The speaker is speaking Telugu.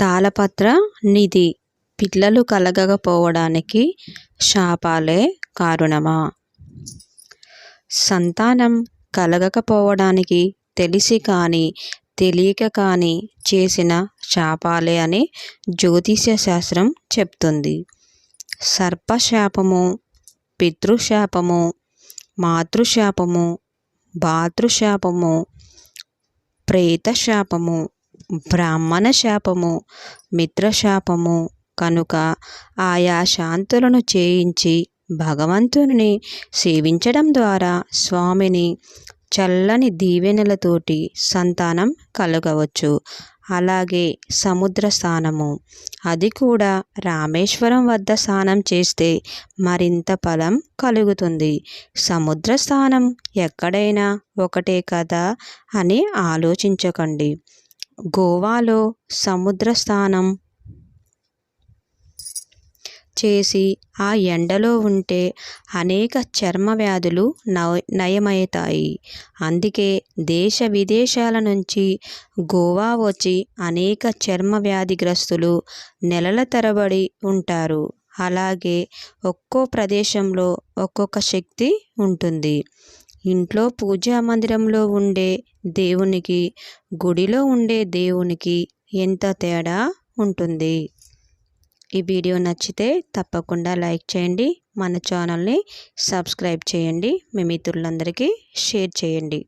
తాళపత్ర నిధి. పిల్లలు కలగకపోవడానికి శాపాలే కారణమా? సంతానం కలగకపోవడానికి తెలిసి కానీ తెలియక కానీ చేసిన శాపాలే అని జ్యోతిష్య శాస్త్రం చెప్తుంది. సర్పశాపము పితృశాపము మాతృశాపము భాతృశాపము ప్రేతశాపము బ్రాహ్మణ శాపము మిత్రశాపము కనుక ఆయా శాంతులను చేయించి భగవంతుని సేవించడం ద్వారా స్వామిని చల్లని దీవెనలతోటి సంతానం కలగవచ్చు. అలాగే సముద్ర స్నానము అది కూడా రామేశ్వరం వద్ద స్నానం చేస్తే మరింత ఫలం కలుగుతుంది. సముద్ర స్నానం ఎక్కడైనా ఒకటే కదా అని ఆలోచించకండి. గోవాలో సముద్ర స్నానం చేసి ఆ ఎండలో ఉంటే అనేక చర్మ వ్యాధులు నయమవుతాయి. అందుకే దేశ విదేశాల నుంచి గోవా వచ్చి అనేక చర్మ వ్యాధిగ్రస్తులు నెలల తరబడి ఉంటారు. అలాగే ఒక్కో ప్రదేశంలో ఒక్కొక్క శక్తి ఉంటుంది. ఇంట్లో పూజా మందిరంలో ఉండే దేవునికి గుడిలో ఉండే దేవునికి ఎంత తేడా ఉంటుంది? ఈ వీడియో నచ్చితే తప్పకుండా లైక్ చేయండి మన ఛానల్ని సబ్స్క్రైబ్ చేయండి మీ మిత్రులందరికీ షేర్ చేయండి.